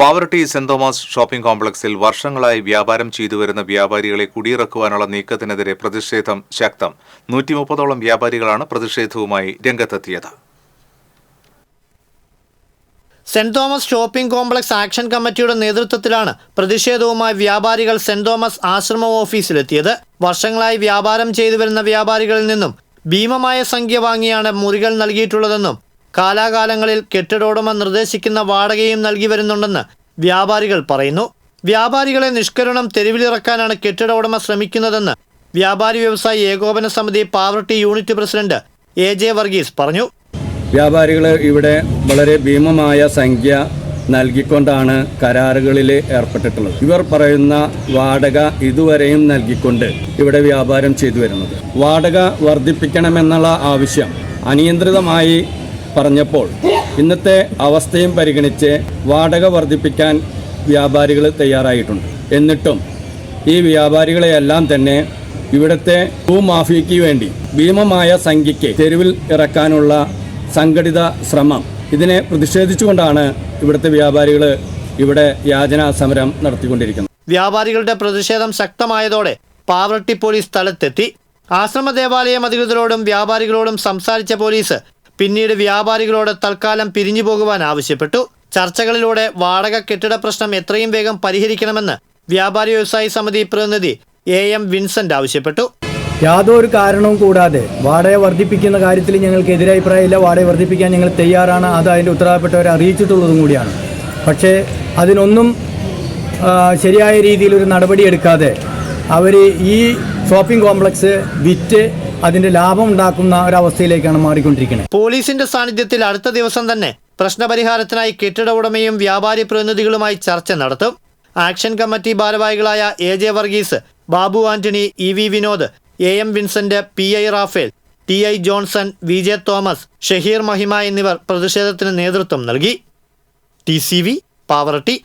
Pavaratti saint Thomas shopping കോംപ്ലക്സിൽ വർഷങ്ങളായി വ്യാപാരം ചെയ്തു വരുന്ന വ്യാപാരികളെ കുടിയിറക്കുവാനുള്ള നീക്കത്തിനെതിരെ പ്രതിഷേധം ശക്തം. നൂറ്റി മുപ്പതോളം വ്യാപാരികളാണ് പ്രതിഷേധവുമായി രംഗത്തെത്തിയത്. Saint Thomas shopping complex action കമ്മിറ്റിയുടെ നേതൃത്വത്തിലാണ് പ്രതിഷേധവുമായി വ്യാപാരികൾ സെന്റ് തോമസ് ആശ്രമ ഓഫീസിലെത്തിയത്. വർഷങ്ങളായി വ്യാപാരം ചെയ്തു വരുന്ന വ്യാപാരികളിൽ നിന്നും ഭീമമായ സംഖ്യ വാങ്ങിയാണ് മുറികൾ നൽകിയിട്ടുള്ളതെന്നും കാലാകാലങ്ങളിൽ കെട്ടിടോടമ നിർദ്ദേശിക്കുന്ന വാടകയും നൽകി വരുന്നുണ്ടെന്ന് വ്യാപാരികൾ പറയുന്നു. വ്യാപാരികളെ നിഷ്കരണം തെരുവിലിറക്കാനാണ് കെട്ടിട ഉടമ ശ്രമിക്കുന്നതെന്ന് വ്യാപാരി വ്യവസായി ഏകോപന സമിതി Pavaratty unit president A J Varghese പറഞ്ഞു. വ്യാപാരികൾ ഇവിടെ വളരെ ഭീമമായ സംഖ്യ നൽകിക്കൊണ്ടാണ് കരാറുകളിൽ ഏർപ്പെട്ടിട്ടുള്ളത്. ഇവർ പറയുന്ന വാടക ഇതുവരെയും നൽകിക്കൊണ്ട് ഇവിടെ വ്യാപാരം ചെയ്തു വരുന്നത്. വാടക വർദ്ധിപ്പിക്കണമെന്നുള്ള ആവശ്യം അനിയന്ത്രിതമായി പറഞ്ഞപ്പോൾ ഇന്നത്തെ അവസ്ഥയും പരിഗണിച്ച് വാടക വർദ്ധിപ്പിക്കാൻ വ്യാപാരികൾ തയ്യാറായിട്ടുണ്ട്. എന്നിട്ടും ഈ വ്യാപാരികളെയെല്ലാം തന്നെ ഇവിടുത്തെ ഭൂമാഫിയയ്ക്ക് വേണ്ടി ഭീമമായ സംഖ്യയ്ക്ക് തെരുവിൽ ഇറക്കാനുള്ള സംഘടിത ശ്രമം. ഇതിനെ പ്രതിഷേധിച്ചുകൊണ്ടാണ് ഇവിടുത്തെ വ്യാപാരികൾ ഇവിടെ യാചനാ സമരം നടത്തിക്കൊണ്ടിരിക്കുന്നത്. വ്യാപാരികളുടെ പ്രതിഷേധം ശക്തമായതോടെ പാവറട്ടി പോലീസ് സ്ഥലത്തെത്തി. ആശ്രമ ദേവാലയം അധികൃതരോടും വ്യാപാരികളോടും സംസാരിച്ച പോലീസ് പിന്നീട് വ്യാപാരികളോട് തൽക്കാലം പിരിഞ്ഞു പോകുവാൻ ആവശ്യപ്പെട്ടു. ചർച്ചകളിലൂടെ വാടക കെട്ടിട പ്രശ്നം എത്രയും വേഗം പരിഹരിക്കണമെന്ന് വ്യാപാരി വ്യവസായി സമിതി പ്രതിനിധി എ എം വിൻസെന്റ് ആവശ്യപ്പെട്ടു. യാതൊരു കാരണവും കൂടാതെ വാടക വർദ്ധിപ്പിക്കുന്ന കാര്യത്തിൽ ഞങ്ങൾക്ക് എതിരഭിപ്രായമില്ല വാടക വർദ്ധിപ്പിക്കാൻ ഞങ്ങൾ തയ്യാറാണ്. അത് അതിന്റെ ഉത്തരവാദപ്പെട്ടവരെ അറിയിച്ചിട്ടുള്ളതും കൂടിയാണ്. പക്ഷേ അതിനൊന്നും ശരിയായ രീതിയിൽ ഒരു നടപടിയെടുക്കാതെ അവർ ഈ ഷോപ്പിംഗ് കോംപ്ലക്സ് വിറ്റ് അതിന്റെ ലാഭം ഉണ്ടാക്കുന്ന ഒരവസ്ഥയിലേക്കാണ് മാറിക്കൊണ്ടിരിക്കുന്നത് പോലീസിന്റെ സാന്നിധ്യത്തിൽ അടുത്ത ദിവസം തന്നെ പ്രശ്നപരിഹാരത്തിനായി കെട്ടിട ഉടമയും വ്യാപാരി പ്രതിനിധികളുമായി ചർച്ച നടത്തും. ആക്ഷൻ കമ്മിറ്റി ഭാരവാഹികളായ A J Varghese Babu Antony E V Vinod A M Vincent P I Raphael T I Johnson V J Thomas Shaheer Mahima എന്നിവർ പ്രതിഷേധത്തിന് നേതൃത്വം നൽകി. T C V Pavaratty.